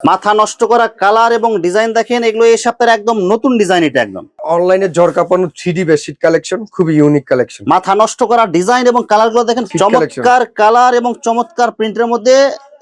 মাথা নষ্ট করা কালার এবং ডিজাইন দেখেন এগুলো এই সপ্তাহের একদম নতুন ডিজাইন এটা একদম অনলাইনে জর কাপানো থ্রি ডি বেডশিট কালেকশন খুবই ইউনিক কালেকশন মাথা নষ্ট করা ডিজাইন এবং কালারগুলো দেখেন. চমৎকার কালার এবং চমৎকার প্রিন্টের মধ্যে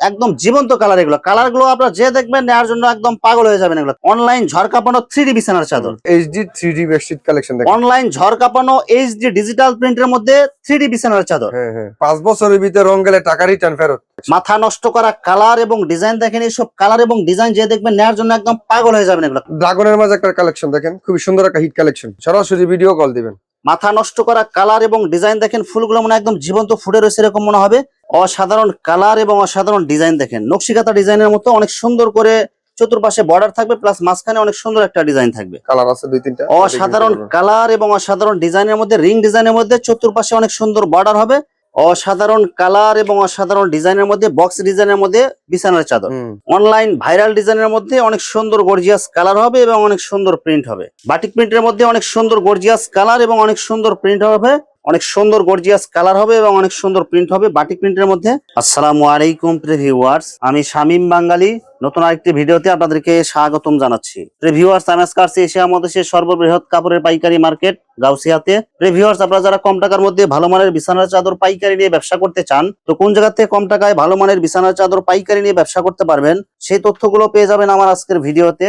একদম জীবন্ত কালার এগুলো। কালারগুলো আপনারা যে দেখবেন নেওয়ার জন্য একদম পাগল হয়ে যাবেন এগুলো। অনলাইন ঝড় কাঁপানো থ্রি ডি বিছানার চাদর। HD three D bedsheet collection online ঝড় কাঁপানো এইচডি ডিজিটাল প্রিন্টের মধ্যে থ্রি ডি বিছানার চাদর। হ্যাঁ হ্যাঁ। পাঁচ বছরের ভিতরে রং গেলে টাকা রিটার্ন ফেরত। মাথা নষ্ট করা কালার এবং ডিজাইন দেখেন এইসব কালার এবং ডিজাইন যে দেখবেন নেওয়ার জন্য একদম পাগল হয়ে যাবেন এগুলো। ড্রাগনের মাঝে একটা কালেকশন দেখেন খুবই সুন্দর একটা হিট কালেকশন সরাসরি ভিডিও কল দিবেন। মাথা নষ্ট করা কালার এবং ডিজাইন দেখেন ফুলগুলো মনে একদম জীবন্ত ফুটে রয়েছে এরকম মনে হবে। অসাধারণ কালার এবং অসাধারণ ডিজাইন দেখেন। নকশিকাতা ডিজাইনের মতো অনেক সুন্দর করে চতুর্পাশে বর্ডার থাকবে প্লাস মাঝখানে অনেক সুন্দর একটা ডিজাইন থাকবে। কালার আছে দুই তিনটা? অসাধারণ কালার এবং অসাধারণ ডিজাইনের মধ্যে রিং ডিজাইনের মধ্যে চতুর্পাশে অনেক সুন্দর বর্ডার হবে। অসাধারণ কালার এবং অসাধারণ ডিজাইনের মধ্যে বক্স ডিজাইনের মধ্যে বিছানার চাদর। অনলাইন ভাইরাল ডিজাইনের মধ্যে অনেক সুন্দর গর্জিয়াস কালার হবে এবং অনেক সুন্দর প্রিন্ট হবে। বাটিক প্রিন্টের মধ্যে অনেক সুন্দর গর্জিয়াস কালার এবং অনেক সুন্দর প্রিন্ট হবে। অনেক সুন্দর গর্জিয়াস কালার হবে এবং অনেক সুন্দর প্রিন্ট হবে বাটিক প্রিন্টের মধ্যে। আসসালামু আলাইকুম ভিউয়ার্স আমি শামীম বাঙ্গালি। নতুন আরেকটি ভিডিওতে আপনাদেরকে স্বাগতম জানাচ্ছি। ভিউয়ার্স আমি আজকে আসছি এশিয়া মহাদেশের সর্ববৃহৎ কাপড়ের পাইকারি মার্কেট গাউসিয়াতে। ভিউয়ার্স আপনারা যারা কম টাকার মধ্যে ভালো মানের বিছানার চাদর পাইকারি নিয়ে ব্যবসা করতে চান, তো কোন জায়গা থেকে কম টাকায় ভালো মানের বিছানার চাদর পাইকারি নিয়ে ব্যবসা করতে পারবেন, সেই তথ্যগুলো পেয়ে যাবেন আমার আজকের ভিডিওতে।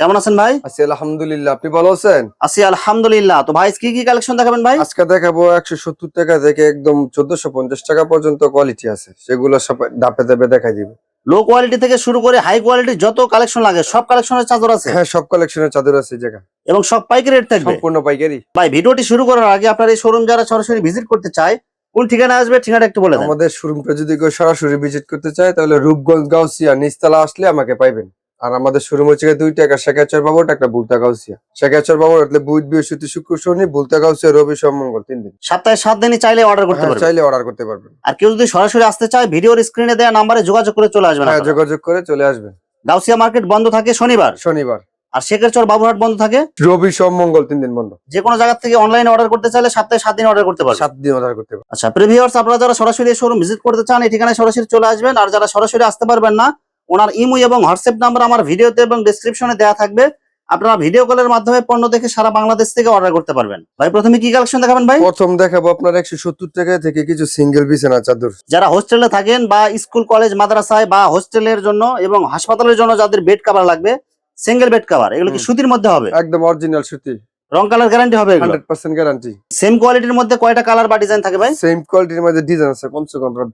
কেমন আছেন ভাই? আছি আলহামদুলিল্লাহ। আপনি ভালো আছেন? আছি আলহামদুলিল্লাহ। তো ভাই কি কি কালেকশন দেখাবেন ভাই? আজকে দেখাবো একশো সত্তর টাকা থেকে একদম চোদ্দশো পঞ্চাশ টাকা পর্যন্ত কোয়ালিটি আছে। সেগুলো সব ধাপে ধাপে দেখাই দিবে। লো কোয়ালিটি থেকে শুরু করে হাই কোয়ালিটি যত কালেকশন লাগে সব কালেকশনের চাদর আছে? হ্যাঁ সব কালেকশনের চাদর আছে জায়গা এবং সব পাইকারি রেট থাকবে? সম্পূর্ণ পাইকারি। ভাই ভিডিওটি শুরু করার আগে আপনার এই শোরুম যারা সরাসরি ভিজিট করতে চায় কোন ঠিকানা আসবে ঠিকানা একটু বলে আমাদের শোরুমটা যদি কেউ সরাসরি ভিজিট করতে চায় তাহলে রূপগঞ্জ গাউসিয়া নিচতলা আসলে আমাকে পাইবেন। আর আমাদের শোরুম হচ্ছে গিয়ে দুইটা একটা শেখাচর বাবুট একটা বুলতা গাউসিয়া শেখাচর বাবুর એટલે বুধ বৃহস্পতি শুক্র শনি বুলতা গাউসিয়া রবি সোম মঙ্গল তিন দিন সপ্তাহে সাত দিনই চাইলে অর্ডার করতে হ্যাঁ, পারবে চাইলে অর্ডার করতে পারবেন আর কেউ যদি সরাসরি আসতে চায় ভিডিওর স্ক্রিনে দেওয়া নাম্বারে যোগাযোগ করে চলে আসবেন হ্যাঁ আপনারা। যোগাযোগ করে চলে আসবেন গাউসিয়া মার্কেট বন্ধ থাকে শনিবার শনিবার আর শেখেরচর বাবুরহাট বন্ধ থাকে রবি সোম মঙ্গল তিন দিন বন্ধ যে কোনো জায়গা থেকে অনলাইনে অর্ডার করতে চাইলে সপ্তাহে সাত দিন অর্ডার করতে পারবে সাত দিন অর্ডার করতে পারবেন আচ্ছা প্রিভিউয়ার্স আপনারা যারা সরাসরি শোরুম ভিজিট করতে চান এই ঠিকানায় সরাসরি চলে আসবেন আর যারা সরাসরি আসতে পারবেন না ওনার ইমো এবং হোয়াটসঅ্যাপ নাম্বার আমার ভিডিওতে এবং ডেসক্রিপশনে দেওয়া থাকবে। আপনারা ভিডিও কলের মাধ্যমে পণ্য দেখে সারা বাংলাদেশ থেকে অর্ডার করতে পারবেন। ভাই প্রথমে কি কালেকশন দেখাবেন ভাই? প্রথম দেখাবো আপনার একশো সত্তর টাকা থেকে কিছু সিঙ্গেল বিছানা চাদর। যারা হোস্টেলে থাকেন বা স্কুল কলেজ মাদ্রাসায় বা হোস্টেলের জন্য এবং হাসপাতালের জন্য যাদের বেড কভার লাগবে সিঙ্গেল বেড কভার এগুলো কি সুতির মধ্যে হবে? একদম অরিজিনাল সুতি। রং কালার গ্যারান্টি হবে এগুলো? হান্ড্রেড পার্সেন্ট গ্যারান্টি সেম কোয়ালিটির মধ্যে কয়টা কালার বা ডিজাইন থাকে ভাই? সেম কোয়ালিটির মধ্যে ডিজাইন আছে কমসে কম আপনার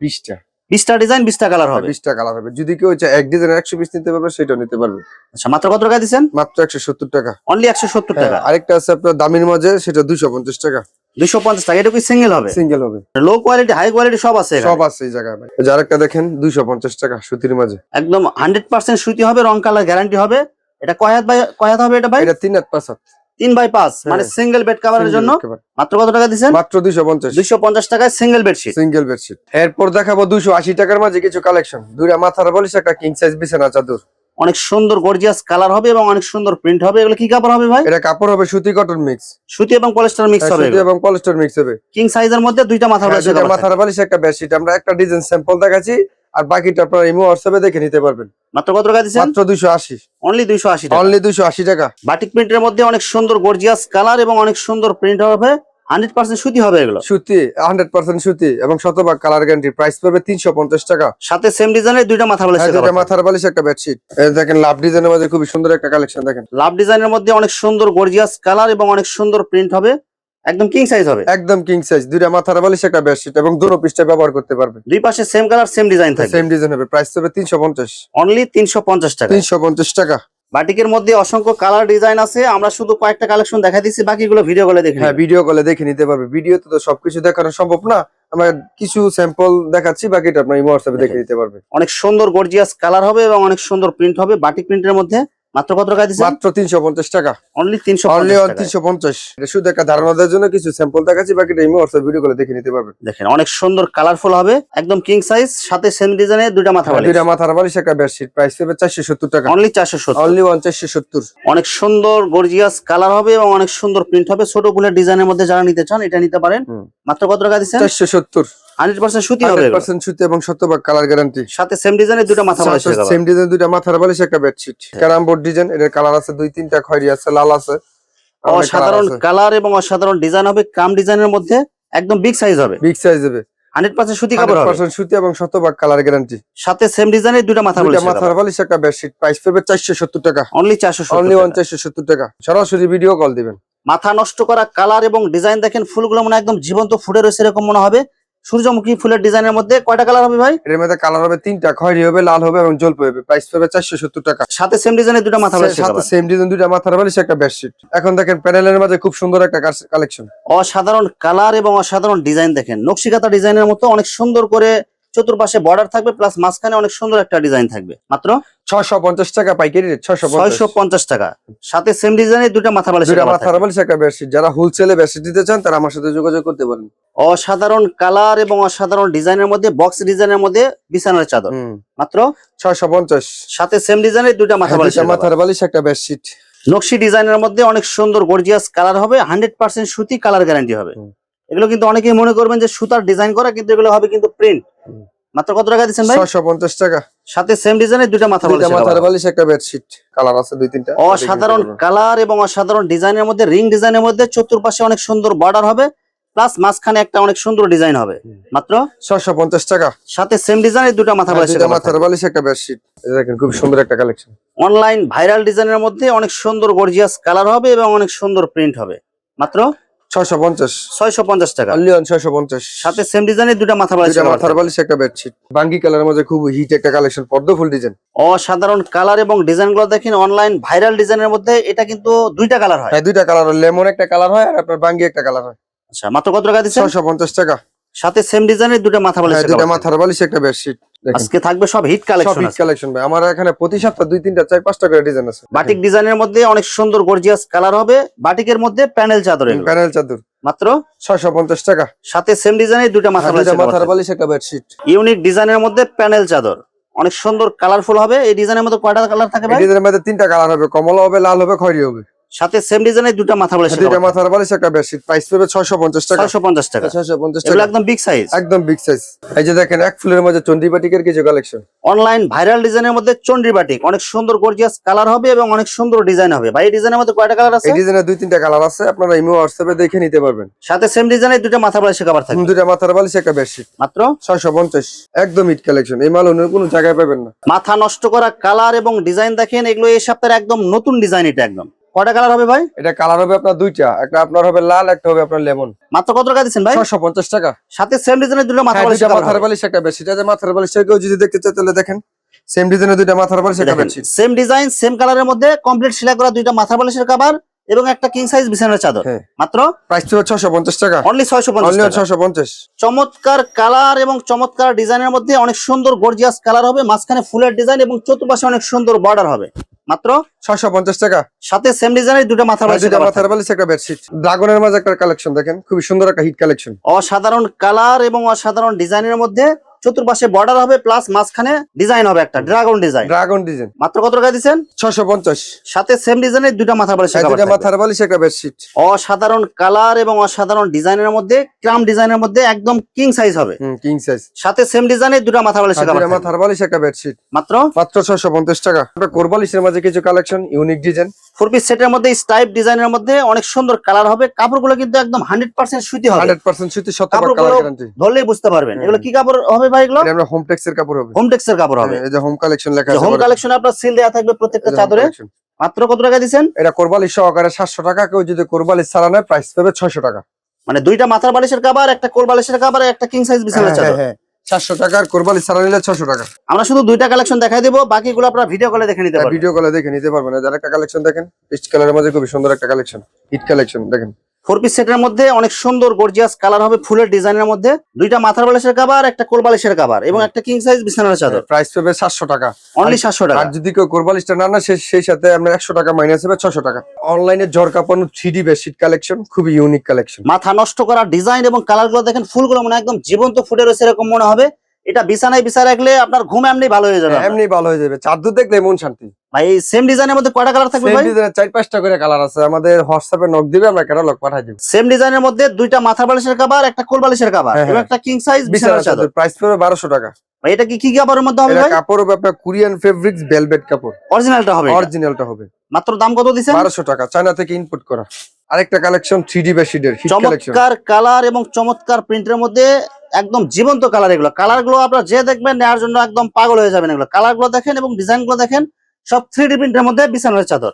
বিশটা ডিজাইন বিশটা কালার হবে। বিশটা কালার হবে। যদি কেউ চায় এক ডিজাইন একশো পিস নিতে পারবে সেটা নিতে পারবে। আচ্ছা মাত্র কত টাকা দিচ্ছেন? মাত্র একশো সত্তর টাকা। অনলি একশো সত্তর হ্যাঁ, টাকা। আরেকটা আছে আপনার দামির মাঝে সেটা দুইশো পঞ্চাশ টাকা। দুইশো পঞ্চাশ টাকা এটা কি সিঙ্গেল হবে? সিঙ্গেল হবে। লো কোয়ালিটি হাই কোয়ালিটি সব আছে সব আছে এই জায়গায় ভাই। এই যে আরেকটা দেখেন দুইশো পঞ্চাশ টাকা সুতির মাঝে। একদম হান্ড্রেড পার্সেন্ট সুতি হবে রং কালার গ্যারান্টি হবে। এটা কয় ভাই বাই কয় হাত হবে এটা ভাই? এটা তিন হাত পাঁচ হাত। তিন বাই পাঁচ মানে হ্যাঁ। সিঙ্গেল বেড কাভারের জন্য? মাত্র কত টাকা দিচ্ছেন? মাত্র দুইশো পঞ্চাশ। দুইশো পঞ্চাশ টাকায় সিঙ্গেল বেডশিট সিঙ্গেল বেডশিট এরপর দেখাবো দুইশো আশি টাকার মাঝে কিছু কালেকশন দুইটা মাথার বলিস একটা কিং সাইজ বিছানা চাদর। অনেক সুন্দর গর্জিয়াস কালার হবে এবং অনেক সুন্দর প্রিন্ট হবে। এগুলো কি কাপড় হবে ভাই? এটা কাপড় হবে সুতি কটন মিক্স সুতি এবং পলিস্টার মিক্স হবে সুতি এবং পলিস্টার মিক্স হবে। কিং সাইজের মধ্যে দুইটা মাথা হ্যাঁ, দুইটা মাথার বালিশ একটা বেডশিট আমরা একটা ডিজাইন স্যাম্পল দেখাচ্ছি আর বাকিটা আপনার ইমো হোয়াটসঅ্যাপে দেখে নিতে পারবেন। মাত্র কত টাকা দিচ্ছেন? মাত্র দুইশো আশি। অনলি দুইশো আশি টাকা। অনলি দুইশো আশি টাকা। বাটিক প্রিন্টের মধ্যে অনেক সুন্দর গর্জিয়াস কালার এবং অনেক সুন্দর প্রিন্ট হবে। হান্ড্রেড পার্সেন্ট সুতি হবে এগুলো। সুতি হান্ড্রেড পার্সেন্ট সুতি এবং শতভাগ কালার গ্যারান্টি প্রাইস পাবে তিনশো পঞ্চাশ টাকা। সাথে সেম ডিজাইনের দুইটা মাথা বলে হ্যাঁ, দুইটা মাথার বালিশ একটা বেডশিট দেখেন লাভ ডিজাইনের মধ্যে খুবই সুন্দর একটা কালেকশন দেখেন। লাভ ডিজাইনের মধ্যে অনেক সুন্দর গর্জিয়াস কালার এবং অনেক সুন্দর প্রিন্ট হবে। একদম কিং সাইজ হবে। একদম কিং সাইজ দুইটা মাথার বালিশ একটা বেডশিট এবং দুটো পিসটা ব্যবহার করতে পারবে। দুই পাশে সেম কালার সেম ডিজাইন থাকবে। সেম ডিজাইন হবে প্রাইস পাবে তিনশো পঞ্চাশ। অনলি তিনশো পঞ্চাশ টাকা তিনশো পঞ্চাশ টাকা। বাটিকের মধ্যে অসংখ্য কালার ডিজাইন আছে। আমরা শুধু কয়েকটা কালেকশন দেখা দিচ্ছি বাকিগুলো ভিডিও কলে দেখে হ্যাঁ ভিডিও কলে দেখে নিতে পারবে। ভিডিওতে তো সবকিছু দেখানো সম্ভব না। আমরা কিছু স্যাম্পল দেখাচ্ছি বাকিটা আপনার হোয়াটসঅ্যাপে দেখে নিতে পারবে। অনেক সুন্দর গর্জিয়াস কালার হবে এবং অনেক সুন্দর প্রিন্ট হবে। বাটিক প্রিন্টের মধ্যে মাত্র কত টাকা দিচ্ছেন মাত্র তিনশো পঞ্চাশ টাকা। অনলি তিনশো অনলি অন তিনশো পঞ্চাশ। এটা শুধু একটা ধারণা দেওয়ার জন্য কিছু স্যাম্পল দেখাচ্ছি বাকিটা ইমো হোয়াটসঅ্যাপ ভিডিও করে দেখে নিতে পারবেন। দেখেন অনেক সুন্দর কালারফুল হবে একদম কিং সাইজ সাথে সেম ডিজাইনের দুইটা মাথা বালিশ। দুইটা মাথার বালিশ একটা বেডশিট প্রাইস চারশো সত্তর টাকা। অনলি চারশো সত্তর। অনলি ওয়ান চারশো সত্তর। অনেক সুন্দর গর্জিয়াস কালার হবে এবং অনেক সুন্দর প্রিন্ট হবে। ছোট ফুলের ডিজাইনের মধ্যে যারা নিতে চান এটা নিতে পারেন। মাত্র কত টাকা দিচ্ছেন? চারশো সত্তর হান্ড্রেড পার্সেন্ট সুতি হবে হান্ড্রেড এগুলো। পার্সেন্ট সুতি এবং শতভাগ কালার গ্যারান্টি সাথে সেম ডিজাইনের দুটো মাথা বালিশ সেম ডিজাইন দুইটা মাথার বালিশ একটা বেডশিট ক্যারাম বোর্ড ডিজাইন এর কালার আছে দুই তিনটা খয়েরি আছে লাল আছে অসাধারণ কালার এবং অসাধারণ ডিজাইন হবে কাম ডিজাইনের মধ্যে একদম বিগ সাইজ হবে। বিগ সাইজ হবে। হান্ড্রেড পার্সেন্ট সুতি কাপড় হান্ড্রেড হবে পার্সেন্ট সুতি এবং শতভাগ কালার গ্যারান্টি সাথে সেম ডিজাইনের দুটো মাথা মাথার বালিশ একটা বেডশিট প্রাইস টাকা। অনলি টাকা। সরাসরি ভিডিও কল দিবেন। মাথা নষ্ট করা কালার এবং ডিজাইন দেখেন ফুলগুলো মনে হয় একদম জীবন্ত ফুটে রয়েছে এরকম মনে হবে। সূর্যমুখী ফুলের ডিজাইনের মধ্যে কয়টা কালার হবে ভাই? এর মধ্যে কালার হবে তিনটা খয়েরি হবে লাল হবে এবং জলপাই হবে। প্রাইস হবে চারশো সত্তর টাকা। সাথে সেম ডিজাইনের দুটো মাথা বালিশ সাথে সেম ডিজাইন দুইটা মাথার বালিশ একটা বেডশিট এখন দেখেন প্যানেলের মধ্যে খুব সুন্দর একটা কালেকশন অসাধারণ কালার এবং অসাধারণ ডিজাইন দেখেন। নকশিকাতা ডিজাইনের মতো অনেক সুন্দর করে চতুর্পাশে বর্ডার থাকবে প্লাস মাঝখানে অনেক সুন্দর একটা ডিজাইন থাকবে। মাত্র ছয়শো পঞ্চাশ টাকা পাইকারি রেট ছয়শো পঞ্চাশ। টাকা। সাথে সেম ডিজাইনের দুটো মাথা বালিশ দুইটা মাথার বালিশ একটা বেডশিট যারা হোলসেলে বেডশিট দিতে চান তারা আমার সাথে যোগাযোগ করতে পারেন। অসাধারণ কালার এবং অসাধারণ ডিজাইনের মধ্যে বক্স ডিজাইনের মধ্যে বিছানার চাদর। মাত্র? ছয়শো পঞ্চাশ। সাথে সেম ডিজাইনের দুইটা মাথা বালিশ মাথার বালিশ একটা বেডশিট নকশি ডিজাইনের মধ্যে অনেক সুন্দর গর্জিয়াস কালার হবে। হান্ড্রেড পার্সেন্ট সুতি কালার গ্যারান্টি হবে। এগুলো কিন্তু অনেকেই মনে করবেন যে সুতার ডিজাইন করা কিন্তু এগুলো হবে কিন্তু প্রিন্ট। মাত্র কত টাকা দিচ্ছেন ভাই? ছয়শো পঞ্চাশ টাকা। সাথে সেম ডিজাইনের দুইটা মাথা বালিশ মাথার বালিশ একটা বেডশিট কালার আছে দুই তিনটা। অসাধারণ কালার এবং অসাধারণ ডিজাইনের মধ্যে রিং ডিজাইনের মধ্যে চতুর্পাশে অনেক সুন্দর বর্ডার হবে প্লাস মাঝখানে একটা অনেক সুন্দর ডিজাইন হবে। মাত্র? ছয়শো পঞ্চাশ টাকা। সাথে সেম ডিজাইনের দুটো মাথা বালিশ দুইটা মাথার বালিশ একটা বেডশিট দেখেন খুব সুন্দর একটা কালেকশন অনলাইন ভাইরাল ডিজাইনের মধ্যে অনেক সুন্দর গর্জিয়াস কালার হবে এবং অনেক সুন্দর প্রিন্ট হবে। মাত্র? ছয়শো পঞ্চাশ। ছয়শো পঞ্চাশ টাকা। অনলি সাথে সেম ডিজাইনের দুটো মাথা বালিশ দুইটা মাথার বালিশ একটা বেডশিট বাঙ্গি কালারের মধ্যে খুব হিট একটা কালেকশন পদ্ম ফুল ডিজাইন অসাধারণ কালার এবং ডিজাইনগুলো দেখেন অনলাইন ভাইরাল ডিজাইনের মধ্যে এটা কিন্তু দুইটা কালার হয়। হ্যাঁ দুইটা কালার লেমন একটা কালার হয় আর আপনার বাঙ্গি একটা কালার হয়। আচ্ছা মাত্র কত টাকা দিচ্ছেন? ছয়শো পঞ্চাশ টাকা। সাথে সেম ডিজাইনের দুটো মাথা বালিশ হ্যাঁ মাথার বালিশ একটা বেডশিট আজকে থাকবে সব হিট কালেকশন হিট কালেকশন ভাই। আমার এখানে প্রতি সপ্তাহ দুই তিনটা চার পাঁচটা করে ডিজাইন আছে। বাটিক ডিজাইনের মধ্যে অনেক সুন্দর গর্জিয়াস কালার হবে। বাটিকের মধ্যে প্যানেল চাদর। প্যানেল চাদর। মাত্র? ছয়শো পঞ্চাশ টাকা। সাথে সেম ডিজাইনের দুটো মাথা বালিশ মাথার বালিশ একটা বেডশিট ইউনিক ডিজাইনের মধ্যে প্যানেল চাদর। অনেক সুন্দর কালারফুল হবে। এই ডিজাইনের মধ্যে কয়টা কালার থাকবে ডিজাইনের মধ্যে তিনটা কালার হবে। কমলা হবে লাল হবে খয়েরি হবে। সাথে সেম ডিজাইনের দুটো মাথা বালিশ আর দুইটা মাথার বালিশ একটা বেডশিট প্রাইস পেবে ছয়শো পঞ্চাশ টাকা। ছয়শো পঞ্চাশ টাকা। ছয়শো পঞ্চাশ এগুলো টাকা একদম বিগ সাইজ একদম বিগ সাইজ এই যে দেখেন এক ফুলের মধ্যে চন্ডি বাটিকের কিছু কালেকশন অনলাইন ভাইরাল ডিজাইনের মধ্যে চন্ডি বাটিক। অনেক সুন্দর গর্জিয়াস কালার হবে এবং অনেক সুন্দর ডিজাইন হবে। ভাই এই ডিজাইনের মধ্যে কয়টা কালার আছে? এই ডিজাইনের দুই তিনটা কালার আছে। আপনারা ইমো হোয়াটসঅ্যাপে দেখে নিতে পারবেন। সাথে সেম ডিজাইনের দুটো মাথা বালিশ কভার থাকবে। দুইটা মাথার বালিশ একটা বেডশিট মাত্র? ছয়শো পঞ্চাশ। একদম হিট কালেকশন এই মাল অন্য কোনো জায়গায় পাবেন না। মাথা নষ্ট করা কালার এবং ডিজাইন দেখেন এগুলো এই সপ্তাহের একদম নতুন ডিজাইন এটা একদম। কয়টা কালার হবে ভাই? এটা কালার হবে আপনার দুইটা একটা আপনার হবে লাল একটা হবে আপনার লেমন। মাত্র কত টাকা দিচ্ছেন ভাই? ছয়শো পঞ্চাশ টাকা। সাথে সেম ডিজাইনের দুটো হ্যাঁ, বালিশ দুইটা মাথার। বালিশ একটা বেশি। এটা যে মাথার বালিশ কেউ যদি দেখতে চায় তাহলে দেখেন। সেম ডিজাইনের দুইটা মাথার বালিশ একটা বেশি। সেম ডিজাইন সেম কালারের মধ্যে কমপ্লিট সেলাই করা দুইটা মাথার বালিশের কভার এবং একটা কিং সাইজ বিছানার চাদর। হ্যাঁ। মাত্র প্রাইস ছিল ছয়শো পঞ্চাশ টাকা। অনলি ছয়শো অনলি পঞ্চাশ ছয়শো পঞ্চাশ। চমৎকার কালার এবং চমৎকার ডিজাইনের মধ্যে অনেক সুন্দর গর্জিয়াস কালার হবে। মাঝখানে ফুলের ডিজাইন এবং চতুর্পাশে অনেক সুন্দর বর্ডার হবে। মাত্র ছয়শো পঞ্চাশ টাকা। সাথে সেম ডিজাইনের দুটো মাথা আর বালিশ দুইটা মাথার বালিশ একটা বেডশিট ড্রাগনের মাঝে একটা কালেকশন দেখেন। খুবই সুন্দর একটা হিট কালেকশন অসাধারণ কালার এবং অসাধারণ ডিজাইনের মধ্যে চতুর্পাশে বর্ডার হবে প্লাস মাঝখানে ডিজাইন হবে একটা ড্রাগন ডিজাইন ড্রাগন ডিজাইন মাত্র কত টাকা দিচ্ছেন? ছয়শো পঞ্চাশ। সাথে সেম ডিজাইনের দুটো মাথা বালিশ দুইটা মাথার বালিশ একটা বেডশিট অসাধারণ কালার এবং অসাধারণ ডিজাইনের মধ্যে ক্রাম ডিজাইনের মধ্যে একদম কিং সাইজ হবে। কিং সাইজ সাথে সেম ডিজাইনের দুটো মাথা বালিশ আর মাথার বালিশ একটা বেডশিট মাত্র? মাত্র ছয়শো পঞ্চাশ টাকা। একটা কোরবালিশের মাঝে কিছু collection unique design four piece সেটের মধ্যে স্টাইপ ডিজাইনের মধ্যে অনেক সুন্দর কালার হবে। কাপড়গুলো কিন্তু একদম হান্ড্রেড পার্সেন্ট সুতি হবে। হান্ড্রেড পার্সেন্ট সুতি শতভাগ কাপড়গুলো কালার গ্যারান্টি ধরলেই বুঝতে পারবেন। এগুলো কি কাপড় হবে? ভাই এগুলো? আমরা হোম টেক্সের কাপড় হবে। হোম টেক্সের কাপড় হবে। এই যে হোম কালেকশন লেখা আছে হোম কালেকশনে আপনার সিল দেওয়া থাকবে প্রত্যেকটা চাদরে। মাত্র কত টাকা দিচ্ছেন? এটা কোরবালি সহকারে সাতশো টাকা কেউ যদি কোরবালি ছাড়া নেয় প্রাইস পাবে ছয়শো টাকা। মানে দুইটা মাথার বালিশের কাবার একটা কোল বালিশের কাবার একটা কিং সাইজ বিছানার চাদর। হ্যাঁ সাতশো টাকা আর কোরবালি ছাড়া নিলে ছশো টাকা। আমরা শুধু দুইটা কালেকশন দেখাই দিব বাকিগুলো আপনারা ভিডিও কলে দেখে নিতে পারবেন। ভিডিও কলে দেখে নিতে পারবেন। যারা একটা কালেকশন দেখেন পিচ কালারের মাঝে খুবই সুন্দর একটা কালেকশন হিট কালেকশন দেখেন। ফোর পিস সেটের মধ্যে অনেক সুন্দর গর্জিয়াস কালার হবে ফুলের ডিজাইনের মধ্যে। দুইটা মাথার বালিশের কাবার একটা কোল বালিশের কাবার এবং একটা কিং সাইজ বিছানার চাদর। প্রাইস পাবে সাতশো টাকা। অনলি সাতশো টাকা। আর যদি কেউ কোরবালিশটা না না সেই সাথে আপনার একশো টাকা মাইনাস হবে ছশো টাকা। অনলাইনে জ্বর কাঁপানো থ্রি ডি বেডশিট কালেকশন খুবই ইউনিক কালেকশন মাথা নষ্ট করা ডিজাইন এবং কালারগুলো দেখেন ফুলগুলো মনে একদম জীবন্ত ফুটে রয়েছে এরকম মনে হবে। এটা বিছানায় বিছায় রাখলে আপনার ঘুম এমনি ভালো হয়ে যাবে। এমনি ভালো হয়ে যাবে। চাদর দেখলে মন শান্তি। ভাই সেম ডিজাইনের মধ্যে কয়টা কালার থাকবে ভাই? এর চার পাঁচটা করে কালার আছে। আমাদের হোয়াটসঅ্যাপে নক দিবে আমরা ক্যাটালগ পাঠাই দিব। সেম ডিজাইনের মধ্যে দুইটা মাথা বালিশের কাবার একটা কোল বালিশের কাবার হ্যাঁ, এবং হ্যাঁ। একটা কিং সাইজ বিছানা বিছানার চাদর। প্রাইস পড়বে বারোশো টাকা। ভাই এটা কি কি কাপড়ের মধ্যে হবে ভাই? কাপড় হবে আপনার কোরিয়ান ফেব্রিক্স ভেলভেট কাপড়। অরিজিনালটা হবে। অরিজিনালটা হবে। মাত্র দাম কত দিছেন বারোশো টাকা। চায়না থেকে ইনপুট করা। আরেকটা কালেকশন থ্রি ডি বেডশিটের হিট কালেকশন চমৎকার কালার এবং চমৎকার প্রিন্টের মধ্যে একদম জীবন্ত কালার এগুলো। কালারগুলো আপনার যে দেখবেন নেওয়ার জন্য একদম পাগল হয়ে যাবেন এগুলো। কালারগুলো দেখেন এবং ডিজাইনগুলো দেখেন সব থ্রি ডি প্রিন্টের মধ্যে বিছানার চাদর।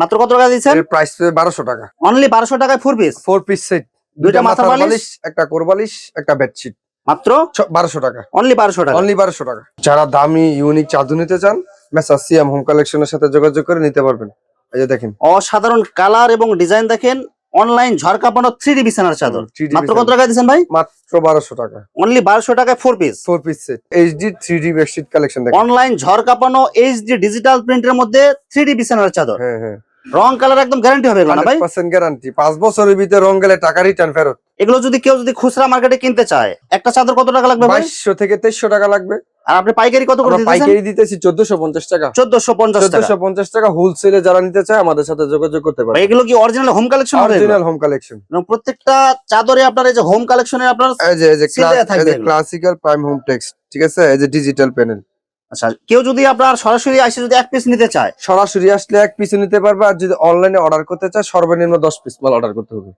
মাত্র কত টাকা দিচ্ছেন প্রাইস বারোশো টাকা। অনলি বারোশো টাকায় four piece four piece set দুইটা বালিশ, বালিশ একটা কোরবালিশ একটা বেডশিট মাত্র? বারোশো টাকা। অনলি বারোশো টাকা। অনলি বারোশো টাকা। যারা দামি ইউনিক চাদর নিতে চান মেসার সিএম হোম কালেকশনের সাথে যোগাযোগ করে নিতে পারবেন। এই যে দেখেন। অসাধারণ কালার এবং ডিজাইন দেখেন। অনলাইন ঝড় কাঁপানো থ্রি ডি বিছানার চাদর। 3D মাত্র কত টাকা দিচ্ছেন ভাই? মাত্র বারোশো টাকা। অনলি বারোশো টাকায় four piece four piece set HD three D bedsheet collection online ঝড় কাঁপানো এইচডি ডিজিটাল প্রিন্টের মধ্যে থ্রি ডি বিছানার চাদর। হ্যাঁ হ্যাঁ। রং কালার একদম গ্যারান্টি হবে না ভাই? পার্সেন্ট গ্যারান্টি পাঁচ বছরের ভিতরে রং গেলে টাকা রিটার্ন ফেরত। এগুলো যদি কেউ যদি খুচরা মার্কেটে কিনতে চায় একটা চাদর কত টাকা লাগবে বাইশশো থেকে তেইশশো টাকা লাগবে। আর আপনি পাইকারি কত করে পাইকারি দিতেছি চোদ্দশো পঞ্চাশ টাকা। চোদ্দশো পঞ্চাশ টাকা। চোদ্দশো পঞ্চাশ টাকা হোলসেলে যারা নিতে চায় আমাদের সাথে যোগাযোগ করতে পারে এগুলো কি original home collection original home collection প্রত্যেকটা চাদরে আপনার এই যে হোম কালেকশনের আপনার এই যে এই যে। ক্লাসিক্যাল প্রাইম হোম টেক্সট ঠিক আছে? এই যে ডিজিটাল প্যানেল আচ্ছা কেউ যদি আপনার সরাসরি এসে যদি এক পিস নিতে চায়? সরাসরি আসলে এক পিস নিতে পারবে আর যদি অনলাইনে অর্ডার করতে চায় সর্বনিম্ন দশ পিস মাল অর্ডার করতে হবে।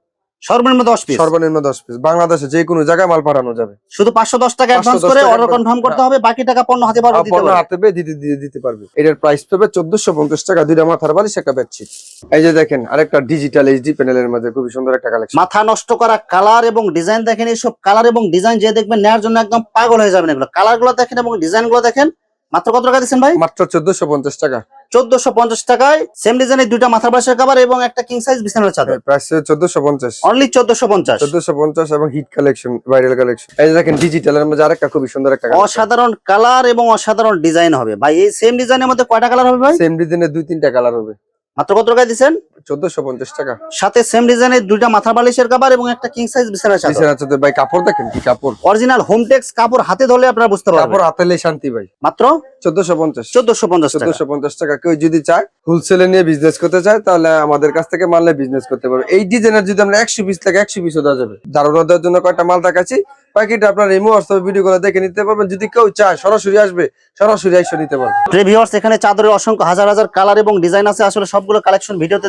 সর্বনিম্ন দশ পিস সর্বনিম্ন দশ পিস বাংলাদেশে যে কোনো জায়গায় মাল পাঠানো যাবে। শুধু পাঁচশো দশ টাকা অ্যাডভান্স করে অর্ডার কনফার্ম করতে হবে বাকি টাকা পণ্য হাতে পারবে দিতে পণ্য পারবে হাতে পেয়ে দিতে দিয়ে দিতে পারবে। এটার প্রাইস পাবে চোদ্দশো পঞ্চাশ টাকা দুইটা মাথার বালিশ একটা বেডশিট এই যে দেখেন আরেকটা ডিজিটাল এইচডি প্যানেলের মধ্যে খুবই সুন্দর একটা কালেকশন মাথা নষ্ট করা কালার এবং ডিজাইন দেখেন এইসব কালার এবং ডিজাইন যে দেখবেন নেওয়ার জন্য একদম পাগল হয়ে যাবেন এগুলো। কালারগুলো দেখেন এবং ডিজাইনগুলো দেখেন মাত্র কত টাকা দিচ্ছেন ভাই? মাত্র চোদ্দশো পঞ্চাশ টাকা। চোদ্দশো পঞ্চাশ টাকায় সেম ডিজাইনের দুইটা মাথার বাসার কাবার এবং একটা কিং সাইজ বিছানার চাদর। প্রাইস চোদ্দশো পঞ্চাশ। অনলি চোদ্দশো পঞ্চাশ। চোদ্দশো পঞ্চাশ এবং হিট কালেকশন ভাইরাল কালেকশন এই দেখেন ডিজিটালের মধ্যে আরেকটা খুবই সুন্দর একটা অসাধারণ কালার এবং অসাধারণ ডিজাইন হবে। ভাই এই সেম ডিজাইনের মধ্যে কয়টা কালার হবে ভাই? সেম ডিজাইনের দুই তিনটা কালার হবে। মাত্র কত টাকা দিচ্ছেন? চোদ্দশো পঞ্চাশ টাকা। সাথে সেম ডিজাইনের দুইটা মাথা বালিশের কাবার এবং একটা কিং সাইজ বিছানার চাদর। বিছানা চাদর। ভাই কাপড় দেখেন কি কাপড়। অরিজিনাল হোমটেক্স কাপড় হাতে ধরলে আপনারা বুঝতে পারবেন। কাপড় হাতেলে শান্তি ভাই। মাত্র? চোদ্দশো পঞ্চাশ। চোদ্দশো পঞ্চাশ টাকা। চোদ্দশো পঞ্চাশ টাকা। কেউ যদি চায় হোলসেলে নিয়ে বিজনেস করতে চায় তাহলে আমাদের কাছ থেকে মানলে বিজনেস করতে পারবে। এই ডিজাইনের যদি আমরা একশো পিস থাকে একশো পিসও দেওয়া যাবে। ধারণা দেওয়ার জন্য কয়েকটা মাল দেখাচ্ছি। বাকিটা আপনার এমও হোয়াটসঅ্যাপ ভিডিও করে দেখে নিতে পারবেন। যদি কেউ চায় সরাসরি আসবে সরাসরি এসে নিতে পারবে। প্রিভিউয়ার্স এখানে চাদরের অসংখ্য হাজার হাজার কালার এবং ডিজাইন আছে। আসলে সবগুলো কালেকশন ভিডিওতে